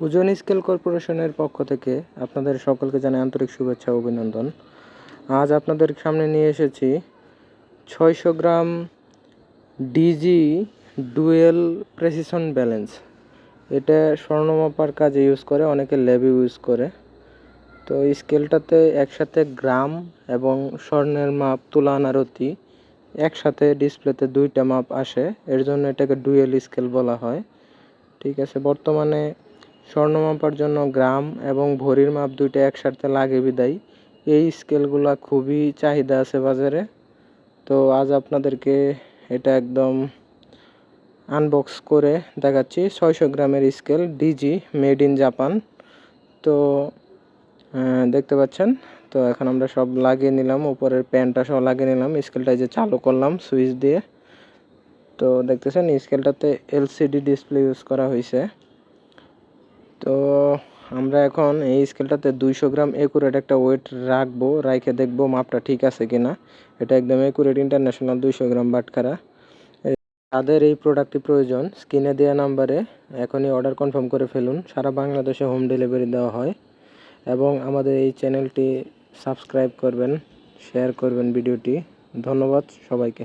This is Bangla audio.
ওজন স্কেল কর্পোরেশনের পক্ষ থেকে আপনাদের সকলকে জানাই আন্তরিক শুভেচ্ছা ও অভিনন্দন। আজ আপনাদের সামনে নিয়ে এসেছি ছয়শো gram digi dual precision balance. এটা স্বর্ণমাপার কাজে ইউজ করে, অনেকে ল্যাবে ইউজ করে। তো স্কেলটাতে একসাথে গ্রাম এবং স্বর্ণের মাপ, তুলা, আনারতি একসাথে ডিসপ্লেতে দুইটা মাপ আসে। এর জন্য এটাকে ডুয়েল স্কেল বলা হয়। ঠিক আছে, বর্তমানে স্বর্ণ মাপার জন্য গ্রাম এবং ভরির মাপ দুইটা একসাথে লাগে বিদায়। এই স্কেলগুলা খুবই চাহিদা আছে বাজারে। তো আজ আপনাদেরকে এটা একদম আনবক্স করে দেখাচ্ছি। ছয়শো গ্রামের scale digi made in Japan তো দেখতে পাচ্ছেন? তো এখন আমরা সব লাগিয়ে নিলাম। উপরের প্যানটা সব লাগিয়ে নিলাম। স্কেলটা যে চালু করলাম সুইচ দিয়ে। তো দেখতেছেন স্কেলটাতে এলসিডি ডিসপ্লে ইউজ করা হয়েছে তো আমরা এখন এই স্কেলটাতে দুইশো গ্রাম একুরেট একটা ওয়েট রাখব, রাইখে দেখব মাপটা ঠিক আছে কিনা। এটা একদম একুরেট ইন্টারন্যাশনাল দুইশো গ্রাম বাটখারা। তাদের এই প্রোডাক্টটি প্রয়োজন। স্ক্রিনে দেওয়া নাম্বারে এখনই অর্ডার কনফার্ম করে ফেলুন। সারা বাংলাদেশে হোম ডেলিভারি দেওয়া হয়। এবং আমাদের এই চ্যানেলটি সাবস্ক্রাইব করবেন শেয়ার করবেন ভিডিওটি। ধন্যবাদ সবাইকে।